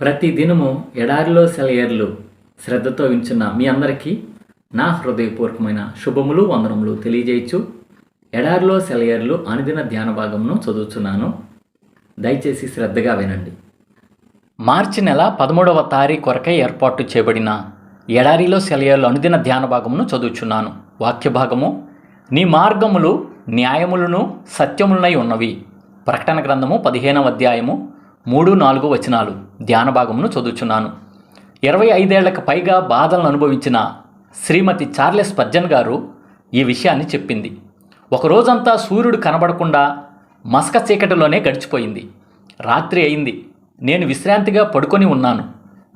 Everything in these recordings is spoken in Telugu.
ప్రతి దినము ఎడారిలో సెలయర్లు శ్రద్ధతో వించున్న మీ అందరికీ నా హృదయపూర్వకమైన శుభములు వందనములు తెలియజేయచ్చు. ఎడారిలో సెలయర్లు అనుదిన ధ్యాన భాగమును చదువుతున్నాను దయచేసి శ్రద్ధగా వినండి. మార్చి నెల పదమూడవ తారీఖు కొరకై ఏర్పాటు చేయబడిన ఎడారిలో సెలయర్లు అనుదిన ధ్యాన భాగమును చదువుచున్నాను. వాక్య భాగము నీ మార్గములు న్యాయములను సత్యములనై ఉన్నవి. ప్రకటన గ్రంథము పదిహేనవ అధ్యాయము మూడు నాలుగు వచనాలు ధ్యాన భాగమును చదువుచున్నాను. ఇరవై ఐదేళ్ళకు పైగా బాధలను అనుభవించిన శ్రీమతి చార్లెస్ పర్జన్ గారు ఈ విషయాన్ని చెప్పింది. ఒక రోజంతా సూర్యుడు కనబడకుండా మసక చీకటిలోనే గడిచిపోయింది. రాత్రి అయింది. నేను విశ్రాంతిగా పడుకొని ఉన్నాను.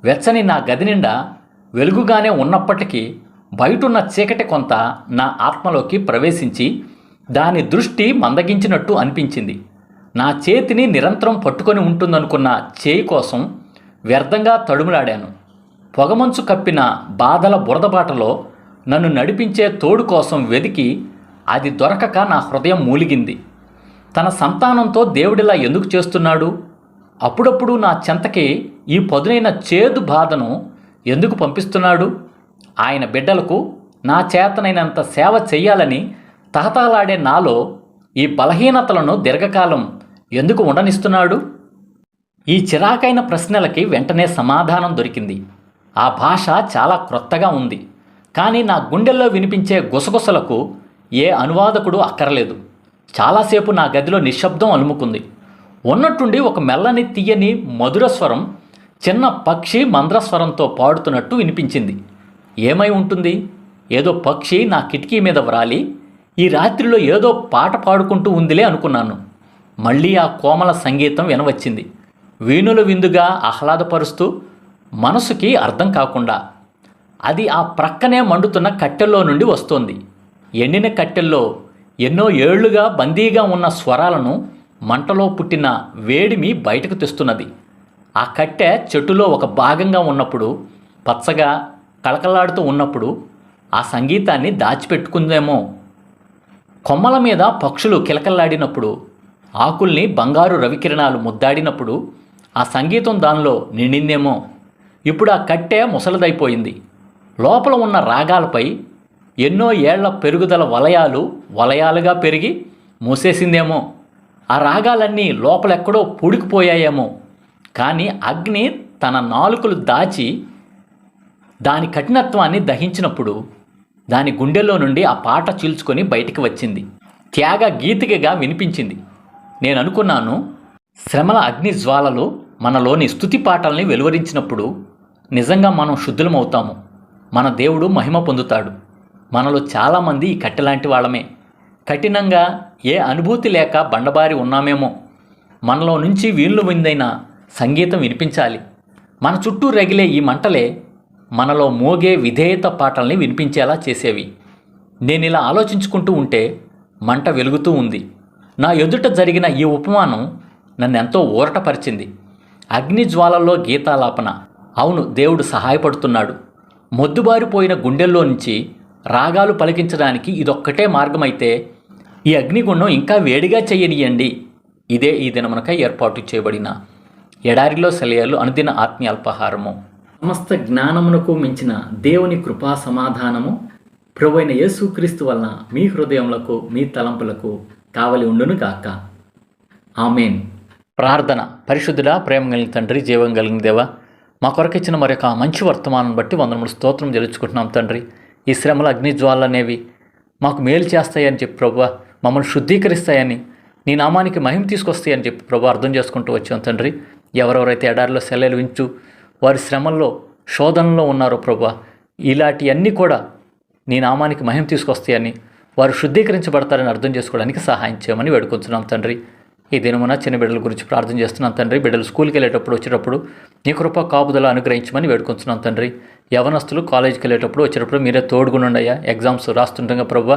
వెచ్చని నా గది నిండా వెలుగుగానే ఉన్నప్పటికీ బయటున్న చీకటి కొంత నా ఆత్మలోకి ప్రవేశించి దాని దృష్టి మందగించినట్టు అనిపించింది. నా చేతిని నిరంతరం పట్టుకొని ఉంటుందనుకున్న చేయి కోసం వ్యర్థంగా తడుములాడాను. పొగమంచు కప్పిన బాధల బురదబాటలో నన్ను నడిపించే తోడు కోసం వెదికి అది దొరకక నా హృదయం మూలిగింది. తన సంతానంతో దేవుడిలా ఎందుకు చేస్తున్నాడు? అప్పుడప్పుడు నా చెంతకి ఈ పదునైన చేదు బాధను ఎందుకు పంపిస్తున్నాడు? ఆయన బిడ్డలకు నా చేతనైనంత సేవ చేయాలని తహతహలాడే నాలో ఈ బలహీనతలను దీర్ఘకాలం ఎందుకు ఉండనిస్తున్నాడు? ఈ చిరాకైన ప్రశ్నలకి వెంటనే సమాధానం దొరికింది. ఆ భాష చాలా క్రొత్తగా ఉంది. కానీ నా గుండెల్లో వినిపించే గుసగుసలకు ఏ అనువాదకుడు అక్కరలేదు. చాలాసేపు నా గదిలో నిశ్శబ్దం అలుముకుంది. ఉన్నట్టుండి ఒక మెల్లని తీయని మధుర స్వరం చిన్న పక్షి మంద్రస్వరంతో పాడుతున్నట్టు వినిపించింది. ఏమై ఉంటుంది? ఏదో పక్షి నా కిటికీ మీద వ్రాలి ఈ రాత్రిలో ఏదో పాట పాడుకుంటూ ఉందిలే అనుకున్నాను. మళ్ళీ ఆ కోమల సంగీతం వినవచ్చింది. వేణుల విందుగా ఆహ్లాదపరుస్తూ మనసుకి అర్థం కాకుండా అది ఆ ప్రక్కనే మండుతున్న కట్టెల్లో నుండి వస్తోంది. ఎండిన కట్టెల్లో ఎన్నో ఏళ్ళుగా బందీగా ఉన్న స్వరాలను మంటలో పుట్టిన వేడిమి బయటకు తెస్తున్నది. ఆ కట్టె చెట్టులో ఒక భాగంగా ఉన్నప్పుడు పచ్చగా కళకళలాడుతూ ఉన్నప్పుడు ఆ సంగీతాన్ని దాచిపెట్టుకుందేమో. కొమ్మల మీద పక్షులు కిలకల్లాడినప్పుడు ఆకుల్ని బంగారు రవికిరణాలు ముద్దాడినప్పుడు ఆ సంగీతం దానిలో నిండిందేమో. ఇప్పుడు ఆ కట్టె ముసలదైపోయింది. లోపల ఉన్న రాగాలపై ఎన్నో ఏళ్ళ పెరుగుదల వలయాలు వలయాలుగా పెరిగి మూసేసిందేమో. ఆ రాగాలన్నీ లోపలెక్కడో పూడికిపోయాయేమో. కానీ అగ్ని తన నాలుకలు దాచి దాని కఠినత్వాన్ని దహించినప్పుడు దాని గుండెల్లో నుండి ఆ పాట చీల్చుకొని బయటికి వచ్చింది. త్యాగ గీతికగా వినిపించింది. నేను అనుకున్నాను శ్రమల అగ్ని జ్వాలలు మనలోని స్థుతి పాటల్ని వెలువరించినప్పుడు నిజంగా మనం శుద్ధులమవుతాము. మన దేవుడు మహిమ పొందుతాడు. మనలో చాలామంది ఈ కట్టెలాంటి వాళ్ళమే. కఠినంగా ఏ అనుభూతి లేక బండబారి ఉన్నామేమో. మనలో నుంచి వీళ్ళు విందైన సంగీతం వినిపించాలి. మన చుట్టూ రగిలే ఈ మంటలే మనలో మోగే విధేయత పాటల్ని వినిపించేలా చేసేవి. నేను ఇలా ఆలోచించుకుంటూ ఉంటే మంట వెలుగుతూ ఉంది. నా ఎదుట జరిగిన ఈ ఉపమానం నన్ను ఎంతో ఊరటపరిచింది. అగ్ని జ్వాలల్లో గీతాలాపన. అవును దేవుడు సహాయపడుతున్నాడు. మొద్దుబారిపోయిన గుండెల్లో నుంచి రాగాలు పలికించడానికి ఇదొక్కటే మార్గమైతే ఈ అగ్నిగుండం ఇంకా వేడిగా చేయనియండి. ఇదే ఈ దినమునకై ఏర్పాటు చేయబడిన ఎడారిలో సెలయలు అనుదిన ఆత్మీయ అల్పాహారము సమస్త జ్ఞానమునకు మించిన దేవుని కృపా సమాధానము ప్రభువైన యేసుక్రీస్తు వలన మీ హృదయములకు మీ తలంపులకు కావలి ఉండును గాక. ఆమెన్. ప్రార్థన. పరిశుద్ధుడా ప్రేమ కలిగిన తండ్రి జీవం కలిగిన దేవ మా కొరకిచ్చిన మరొక మంచి వర్తమానం బట్టి వందనముడు స్తోత్రం జరుచుకుంటున్నాం తండ్రి. ఈ శ్రమల అగ్నిజ్వాలలు అనేవి మాకు మేలు చేస్తాయని చెప్పి ప్రభు మమ్మల్ని శుద్ధీకరిస్తాయని నీ నామానికి మహిమ తీసుకొస్తాయని చెప్పి ప్రభు అర్థం చేసుకుంటూ వచ్చాం తండ్రి. ఎవరెవరైతే ఎడారిలో సెలవులు వించు వారి శ్రమల్లో శోధనలో ఉన్నారో ప్రభు ఇలాంటివన్నీ కూడా నీ నామానికి మహిమ తీసుకొస్తాయని వారు శుద్ధీకరించబడతారని అర్థం చేసుకోవడానికి సహాయం చేయమని వేడుకుంటున్నాం తండ్రి. ఈ దినమున చిన్న బిడ్డల గురించి ప్రార్థన చేస్తున్నాం తండ్రి. బిడ్డలు స్కూల్కి వెళ్ళేటప్పుడు వచ్చేటప్పుడు నీ కృప కాపుదల అనుగ్రహించమని వేడుకుంటున్నాం తండ్రి. యవనస్తులు కాలేజీకి వెళ్ళేటప్పుడు వచ్చేటప్పుడు మీరే తోడుగునుండయ్యా ఎగ్జామ్స్ రాస్తుండగా ప్రభు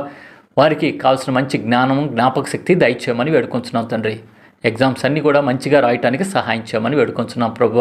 వారికి కావాల్సిన మంచి జ్ఞానం జ్ఞాపక శక్తి దయచేయమని వేడుకుంటున్నాం తండ్రి. ఎగ్జామ్స్ అన్నీ కూడా మంచిగా రాయటానికి సహాయం చేయమని వేడుకుంటున్నాం ప్రభు.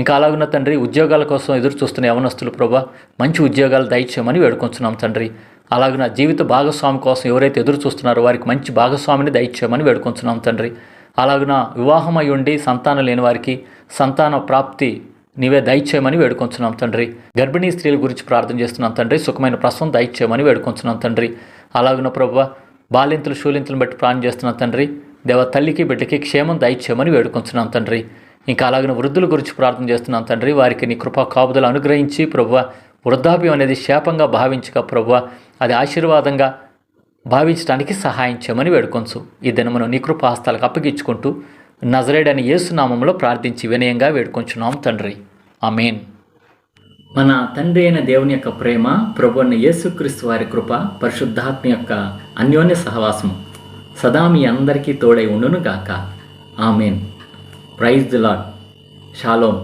ఇంకా అలాగున్న తండ్రి ఉద్యోగాల కోసం ఎదురు చూస్తున్న యవనస్తులు ప్రభా మంచి ఉద్యోగాలు దయచేయమని వేడుకుంటున్నాం తండ్రి. అలాగే నా జీవిత భాగస్వామి కోసం ఎవరైతే ఎదురు చూస్తున్నారో వారికి మంచి భాగస్వామిని దయచేయమని వేడుకొంచున్నాం తండ్రి. అలాగున వివాహం అయ్యుండి ఉండి సంతానం లేని వారికి సంతాన ప్రాప్తి నీవే దయచేయమని వేడుకొంచున్నాం తండ్రి. గర్భిణీ స్త్రీల గురించి ప్రార్థన చేస్తున్నాం తండ్రి. సుఖమైన ప్రసవం దయచేయమని వేడుకొంచున్నాం తండ్రి. అలాగున ప్రభు బాలింతలు శూలింతలు బట్టి ప్రాణం చేస్తున్నాం తండ్రి. దేవ తల్లికి బిడ్డకి క్షేమం దయచేయమని వేడుకొంచున్నాం తండ్రి. ఇంకా అలాగిన వృద్ధుల గురించి ప్రార్థన చేస్తున్నాం తండ్రి. వారికి నీ కృపా కాపుదలు అనుగ్రహించి ప్రభు వృద్ధాప్యం అనేది శాపంగా భావించక ప్రభు అది ఆశీర్వాదంగా భావించడానికి సహాయం చేయమని వేడుకొంచు. ఈ దినమును నీ కృపాస్తాలకు అప్పగించుకుంటూ నజరేడని యేసునామంలో ప్రార్థించి వినయంగా వేడుకొంచున్నాం తండ్రి. ఆమెన్. మన తండ్రి అయిన దేవుని యొక్క ప్రేమ ప్రభు అయిన యేసుక్రీస్తు వారి కృప పరిశుద్ధాత్మ యొక్క అన్యోన్య సహవాసము సదా మీ అందరికీ తోడై ఉండును గాక amen. Praise the Lord shalom